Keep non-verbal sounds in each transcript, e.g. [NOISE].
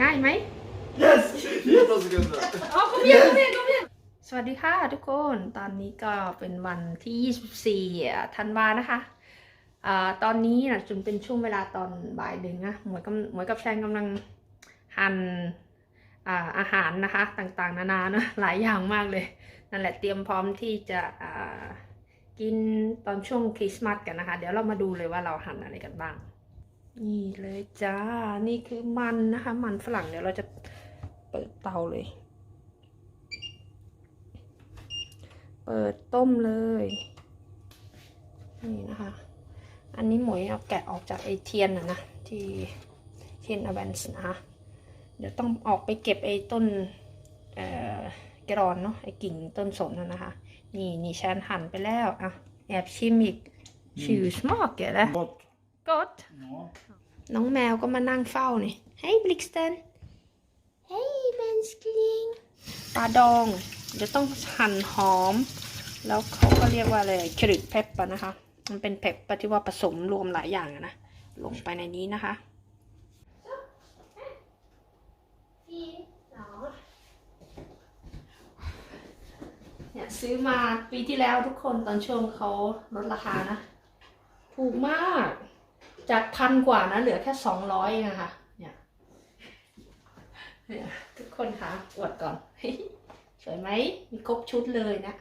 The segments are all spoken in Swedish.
ง่ายไหม Yes! 15 sekunder. อ๋อก็เพียงก็เพียงก็เพียงสวัสดีค่ะทุกคนตอนนี้ก็เป็นวันที่ 24ธันวานะคะอ่าตอนนี้นะจนเป็นช่วงเวลาตอนบ่ายดึงนะหมวยกับหมวยกับแชนกำลังหั่นอ่าอาหารนะคะต่างๆ นานานะหลายอย่างมากเลย นั่นแหละเตรียมพร้อมที่จะอ่ากินตอนช่วงคริสต์มาสกันนะคะ เดี๋ยวเรามาดูเลยว่าเราหั่นอะไรกันบ้าง นี่เลยจ้า นี่คือมันนะคะ มันฝรั่งเดี๋ยวเราจะเปิดเตาเลย เปิดต้มเลย นี่นะคะ อันนี้หมวยเอาแกะออกจากไอเทียนนะนะที่เทียนอเวนส์นะคะ เดี๋ยวต้องออกไปเก็บไอ้ต้นเอ่อกระรอนเนาะไอ้กิ่งต้นสนนะนะคะ นี่นี่ฉันหั่นไปแล้วอะแอบชิมอีกชื่อสมอกเกะแล้ว Gott. กด Ja. น้องแมวก็มานั่งเฝ้านี่ Hej Blixten Hej mänskling ปลาดองเดี๋ยวต้องหั่นหอม แล้วเขาก็เรียกว่าอะไรคริกเพปปะนะคะ มันเป็นเพปปะที่ว่าผสมรวมหลายอย่างอะนะ ลงไปในนี้นะคะเนี่ยซื้อมาปีที่แล้วทุกคนตอนช่วงเขาลดราคานะ ถูกมาก จากพันกว่านะเหลือแค่สองร้อยนะคะเนี่ยเนี่ยทุกคนคะอวดก่อน สวยไหมมีครบชุดเลยนะ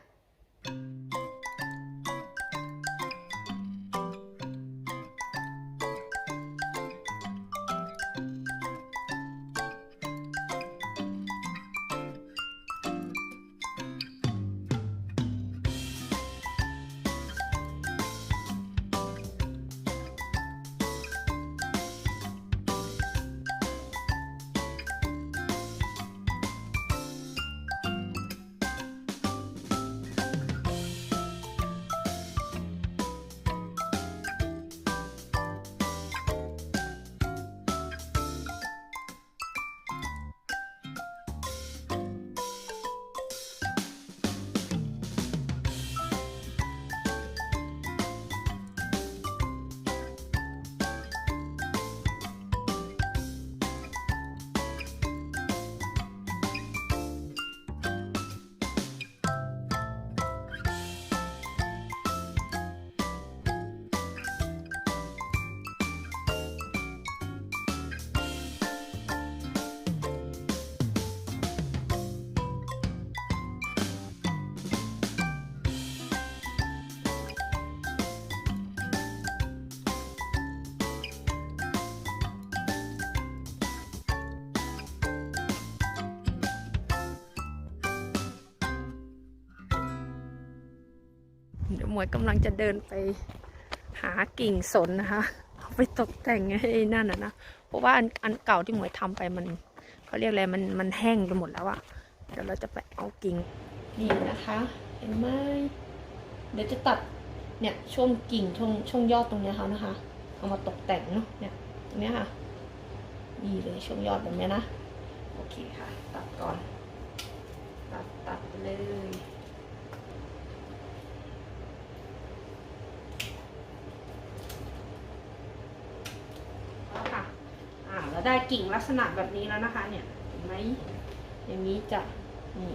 เดี๋ยวหมวยกำลังจะเดินไปหากิ่งสนนะคะเอาไปตกแต่งให้นั่นอะนะเพราะว่าอันอันเก่าที่หมวยทำไปมันเขาเรียกอะไรมันมันแห้งไปหมดแล้วอะเดี๋ยวเราจะไปเอากิ่งนี่นะคะ เห็นไหมเดี๋ยวจะตัดเนี่ยช่วงกิ่งช่วงช่วงยอดตรงนี้เขานะคะ เอามาตกแต่งเนาะเนี่ยตรงนี้ค่ะนี่เลยช่วงยอดแบบนี้นะโอเคค่ะ ตัดก่อน ตัดตัดไปเลย แล้วค่ะ อ่า แล้ว ได้กิ่งลักษณะแบบนี้แล้วนะคะ เนี่ยเห็นไหมอย่างนี้จะนี่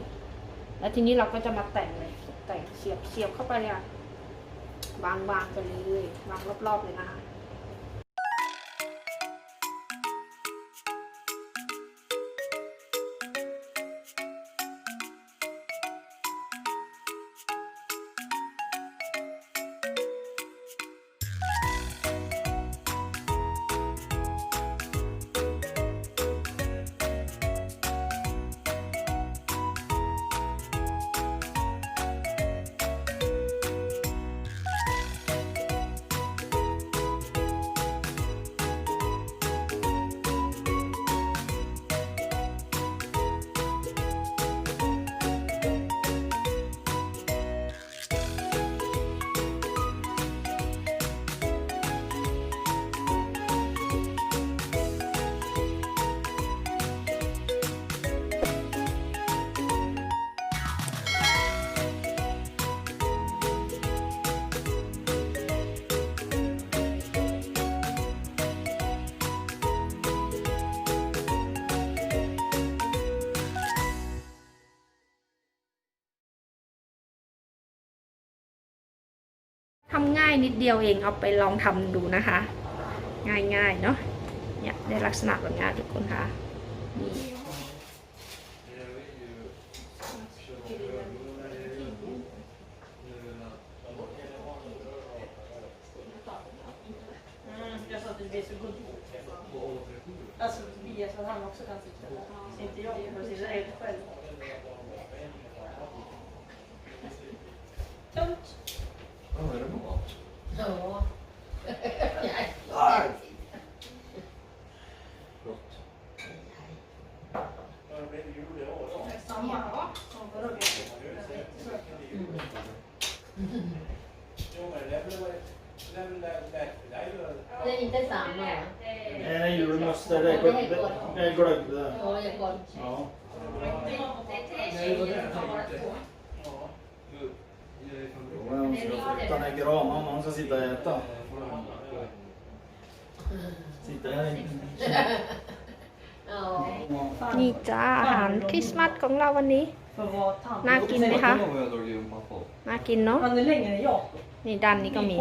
แล้วทีนี้เราก็จะมาแต่งเลยแต่งเสียบเสียบเข้าไปเลยอะวางวางไปเลย วางรอบๆเลยนะคะ นิดเดียวเองเอาไปลองทำดูนะคะ ง่ายๆเนาะเนี่ยได้ลักษณะแบบนี้ทุกคนค่ะนี่ Sitaeta. นี่จ้าอาหารคริสต์มาสของเราวันนี้ น่ากินไหมคะ น่ากินเนาะ นี่ดันนี่ก็มี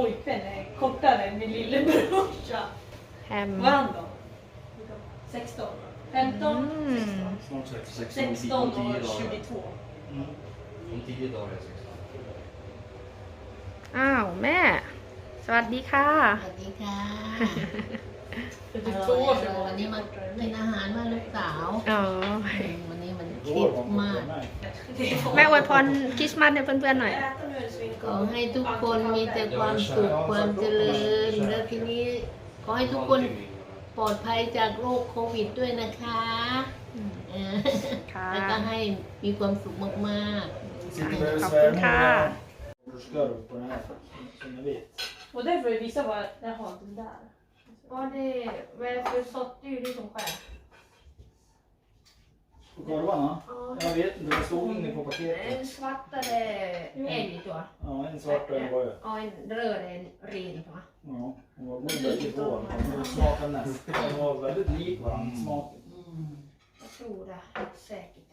แฮมอ้าว แม่ วัสดีค่ะ สวัสดีค่ะ För อ typ ร่ två อย år อร่อย sedan วันนี้มากินอาหารมาลูกสาวอ๋ออืมวันนี้มันคริ Går ส de ต์มาสแม่อวยพรคริสต์มาสให้เพื่อนๆหน่อย ขอให้ทุกคนมีแต่ความสุขความเจริญ แล้วทีนี้ขอให้ทุกคนปลอดภัยจากโรคโควิดด้วยนะคะเออค่ะแล้วก็ให้มีความสุขมากๆ Sitter bredvid ขอบคุณค่ะ svärmor och ni därför är vissa bara, jag har den där. Ja, det varför satte du det som skär? På korvarna? Ja, Jag vet inte, det stod inne på paketet. en svartare älg då. Ja, en svart och en röd. Ja, en röd en ren va? Ja, hon var god bägge två. De smakade nästan. De var väldigt lik varandra smaken. Jag tror det, helt säkert.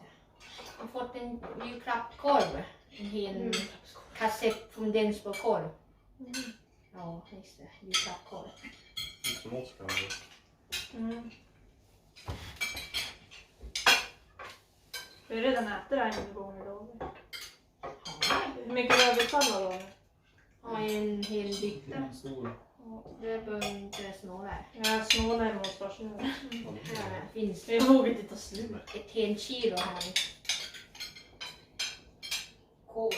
Jag har fått en julklappskorv. En hel kassett från korv. Ja, just det. Julklappskorv. Som oss kanske. Mm. Vi har redan ätit det här en gång idag. Hur mycket rödbetssallad har du? Ja, en hel stor. Det behöver inte snåla. Jag snålar hos farsan. Här finns Jag vågar inte ta slut. ett helt kilo här. Kål.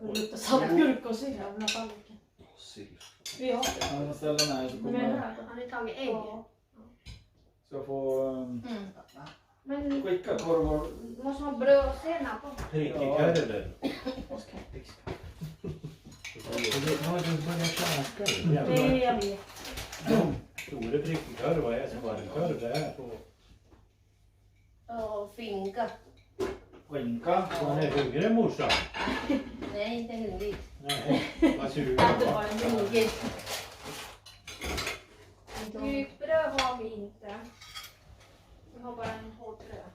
Jag. Det luktar saltgurka och sill av tallriken. Sill. Vi har det. Om jag ställer den här så Men kommer det jag... här då? Har ni tagit ägg? Ja. Ska jag få um, Mm. Men skicka korvar? du måste ha bröd och senap på. Riktigt Ja. är det där. Oskar. Ja, du börjar käka. Nej, jag vet. Store prickkorvar är så bara en korv det är på. Och finka. Skinka? Man är hungrig morsan. [LAUGHS] Nej, inte hungrig. Nej, vad Det va? var Hungrig. Mjukbröd har vi inte. Vi har bara en hårdbröd.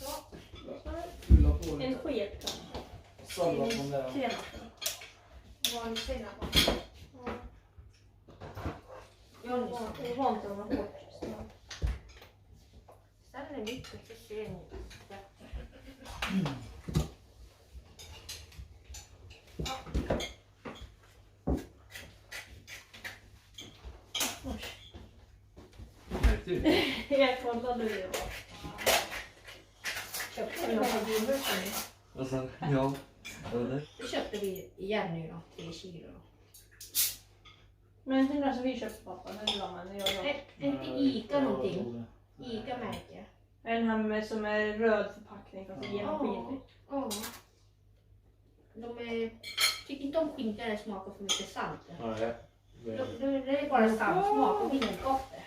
Så. Fylla på En lite sked kanske. sallad från där. Senap. Vanlig senap. Ja. Jag är van- jag är van till att ha Jag kollade ju. Köpte vi något på julruschen? Och sen, ja. Eller? Det köpte vi igen nu då, tre kilo. Men den där som vi köpte pappa, den la man är inte Ica någonting? Ica märke. Den här med, som är röd förpackning fast det är genomskinlig. Ja. De är... Tycker inte om skinka där det smakar för mycket salt. Nej, De, men de, det är bara saltsmak och inget gott det.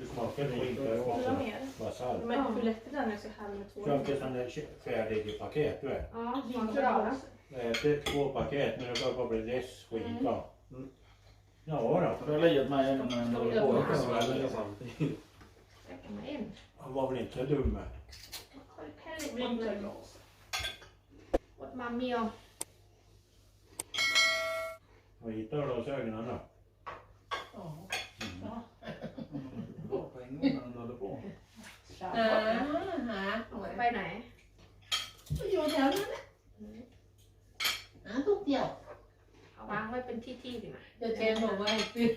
du smakar du ha också. mer? Vad salt. De är hur lätt är den jag ska hälla med två Köpte sån där färdig paket du vet. Ja, smakar Lite bra. Jag äter två paket men det börjar bli less skinka. Mm. Ja då. För jag har legat med en när den håller på. komma in. Han var väl inte dum? Inte. Åt mammi och... Vad hittade du hos ögonen då? Ja. Pengarna han hade på. อ่าหาหวย Vad är det? ก็อยู่แถวนั้นแหละหาทุกเดี่ยว Har man varit på en tid tidigare? เดี๋ยวเจนบอกว่าให้ซื้อ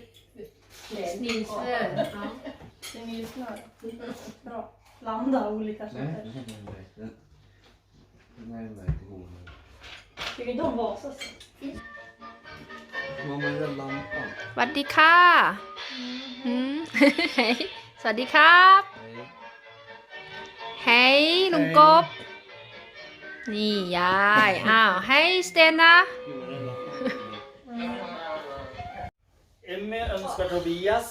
แหวน Sneezer. Ja. ซอร์เนาะ Det är ju snör. Bra. Blanda olika Nej, sorter. nej, nej. Den- Nej, nej, inte god. Tycker de Vasa så? Mamma, den där lampan. สวัสดีค่ะหืม สวัสดีครับ Nej. เฮ้ยลุงกบ นี่ยาย อ้าว เฮ้ยสเตนนะ Jo, men den lampan. Emmy önskar Tobias.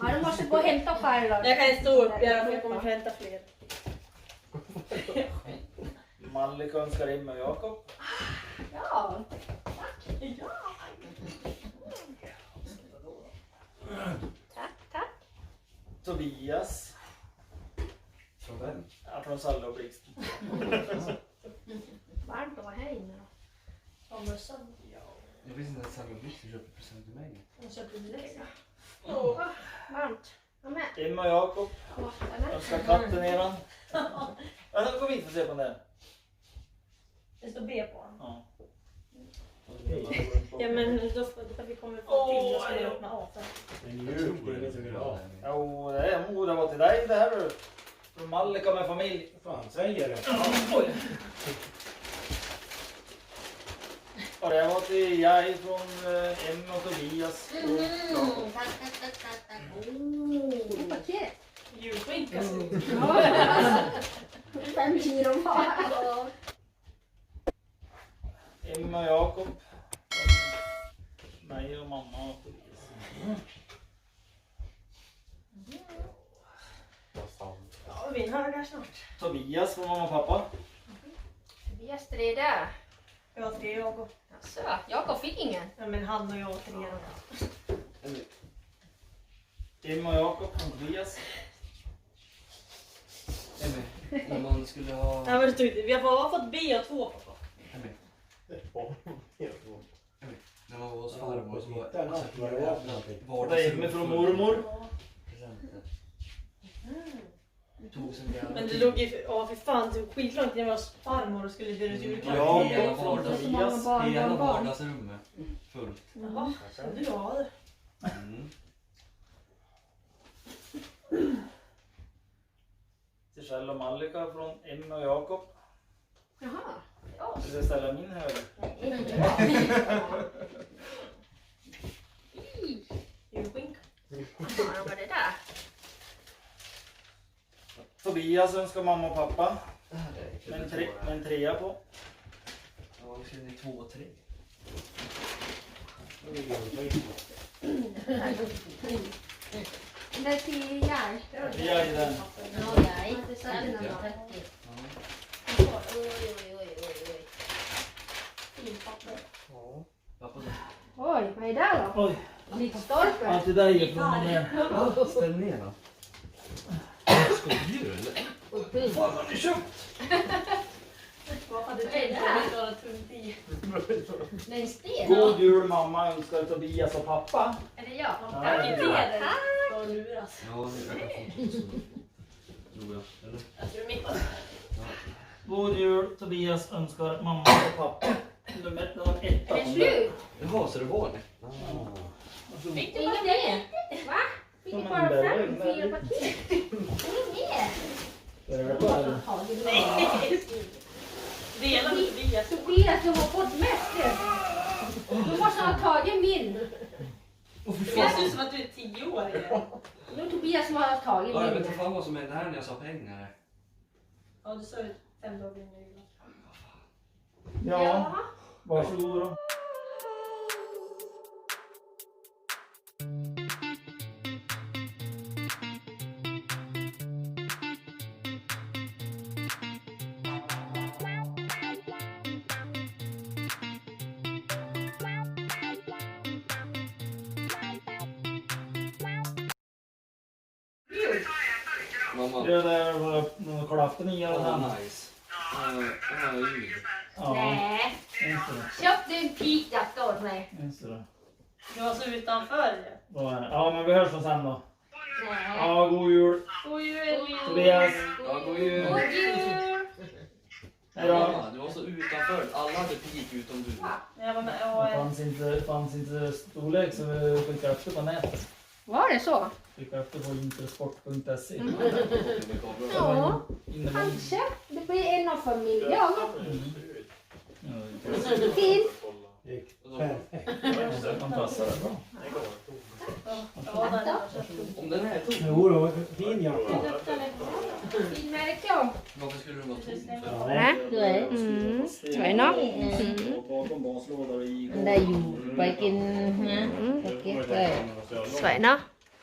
Ja, du måste gå och hämta färg då. Jag kan stå upp, jag jag kommer hämta fler. Mallika önskar Emmy och Jakob. Ja. Tack, tack. Tobias. Från vem? Ja, från Salle och Blixt. Varmt att vara här inne då. Ja, mössan. Jag visste inte att Sally och Blixten köpte present till mig. Jag köpte direkt. Åh, varmt. Med. Emmy och Jakob önskar katten eran. Ja, kom hit och se på den. Det står B på den. Ja. Ja men då att vi kommer få till då ska vi öppna A sen. Det är det. Jo, det är oh, det var till dig det här du. Från Mallika med familj. Fan, säger det. Oj. Och det var till jag från eh, Emma och Tobias. Mm. Paket. Julskinka. Fem kilo var. Emma och Jakob. Mig och mamma och Tobias. Ja, vi hör det där snart. Tobias var mamma och pappa. Tobias, det är där. Jag har tre Jakob. Jaså, Jakob fick ingen. Ja, men han och jag tre då. Emmy och Jakob från Tobias. Emmy, när man skulle ha... Nej, men det vi har bara fått B och två pappa. Emmy, rått. när man var hos farmor så var vad det var för någonting. Och det är Emmy från mormor. presenten. Det tog sin jävla Men det tid. låg ju, ja för fan, det skitlångt när jag var hos farmor och skulle dela ut julklappar. Ja, Hela vardags- Tobias. Hela vardagsrummet fullt. Jaha, så du har det. Mm. Till Kjell och Mallika från Emmy och Jakob. Jaha. Ja. Ska jag ställa min hög? [LAUGHS] Julskinka. Jaha, vad var det där? Tobias önskar mamma och pappa. Med en, tre, med en trea på. Ja, vi känner två och tre. Det är tio hjärtor. Det är inte. Oj, vad är det där då? Oj. Lyktstolpe. Allt det där är från... Ställ ner då odjur eller? Vad fan har ni köpt? Vad hade du tänkt dig? God jul mamma önskar Tobias och pappa. Eller jag. Tack i fred. Vad luras. Ja, det är Tror jag. Eller? Jag tror mitt var God jul Tobias önskar mamma och pappa. Nummer nummer ett. Men slut. Jaha, så det var det. Fick du bara det? Va? Fick du bara fem fyra paket? Inget mer? Är det bara det? Dela med Tobias. Tobias, du har fått mest. Du måste ha tagit min. Det ser ut som att du är tio år igen. Nu är Tobias som har tagit Ja, jag vet min. inte fan vad som hände här när jag sa pengar. Ja, du sa ju fem dagar innan jul. Ja, varsågod då. Mamma. Det där var någon klaften i alla Åh, fall. nice. Ja, ljud. Ja, Nej. just det. Köpte en pizza åt mig. Just det. Det var så utanför ju. Vad är det? Ja, men vi hörs från sen då. Nej. Ja, god jul. God jul! Tobias. Ja, god jul. God jul! Hej då. Ja, du var så utanför. Alla hade pik utom du. Jag var med Det fanns inte, fanns inte storlek så vi skickade upp det på nätet. Var det så? Tycker att det var intersport.se. Mm. Ja, kanske. Det blir en av familjen. Ja. Fin. Perfekt. Den passar bra. Om den här är tom. Jodå, fin jacka. Fin märke om. Varför skulle den vara tom? Nej, du är. Mm. Du är nog. Bakom baslådan och i... Nej, jo. Vilken... Vilket... Så är det.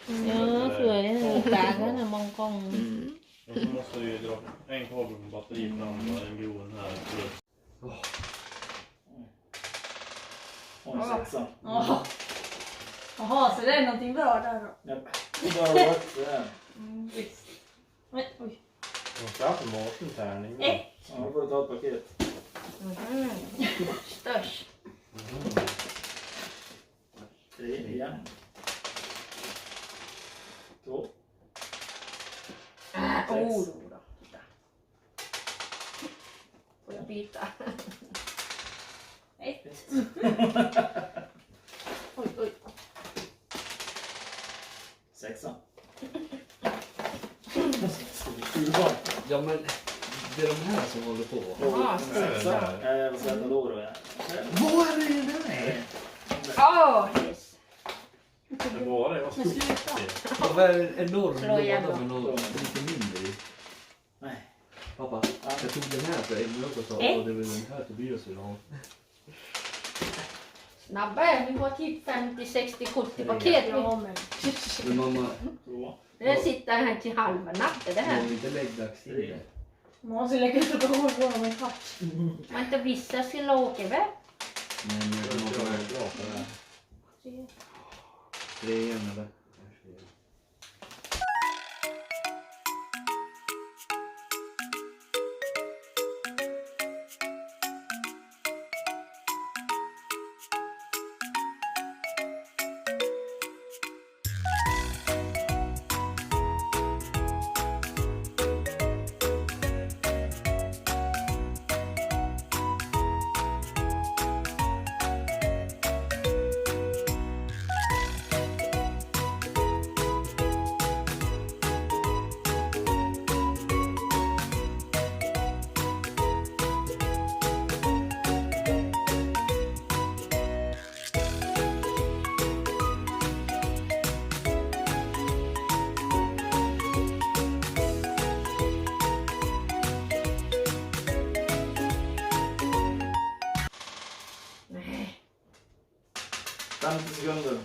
Ja, så är det. Bägarna många gånger. Mm. Jag måste ju dra en kabel från batteriet fram och en grov här. Oh. Har en sexa. Jaha, så det är någonting bra där då? Ja, det var rätt det. Mm, visst. Men oj. Man ska ha maten tärning. Ett. Ja, då får du ta ett paket. Mm. Störs. Mm. Tre igen. Oh, då. Titta. Får jag byta? Ett. [LAUGHS] Oj, oj. Sexa. [LAUGHS] Ja, men det är de här som håller på. Ja, Sexa. Eh, vad ska jag ta då? Vad är det där? Åh, yes. Det var det. Vad Men sluta. det var en enorm låda med något lite mindre i. Nej. Pappa, jag tog den här för och sa Ett. att det var den här Tobias vill ha. Snabbare, vi får typ 50, 60, 70 paket. Ja, men. Men mamma. Det sitter här till halva natten det har här. vi inte läggdagstid? Man måste lägga ut ett år på dem en kvart. Man inte vissa skulle åka iväg. Men jag Det ihåg är bra för det här. trean eller? 50 sekunder.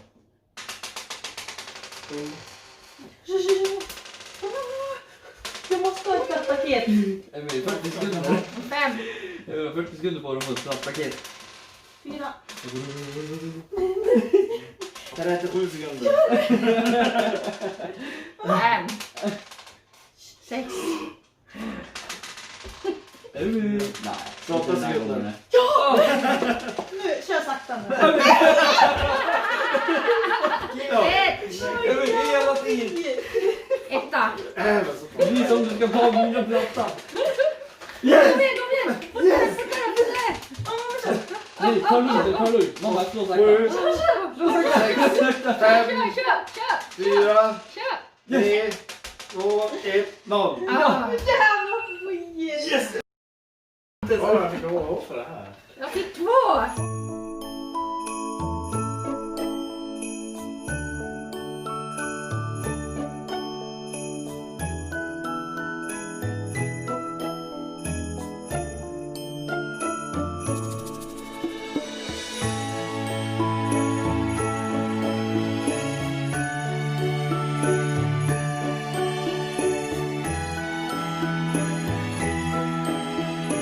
Jag måste ha ett fett paket. Är vi 40 sekunder? Fem. Jag har 40 sekunder på dem att få ett paket. Fyra. 37 sekunder. Fem. Sex. Nej. 28 sekunder. Nu, kör sakta nu. [LAUGHS] Ett. Över hela tiden! Etta. Är som du ska få mina platta. Kom igen, kom igen. Fortare, fortare, fortare. Nej, ta lugnt, ta lugnt. Mamma, slå Sju, sakta. fem, Kör, kör, kör. fyra, Kör. tre, två, ett, noll. Ah, Jävlar vad. Yes! Jag fick två.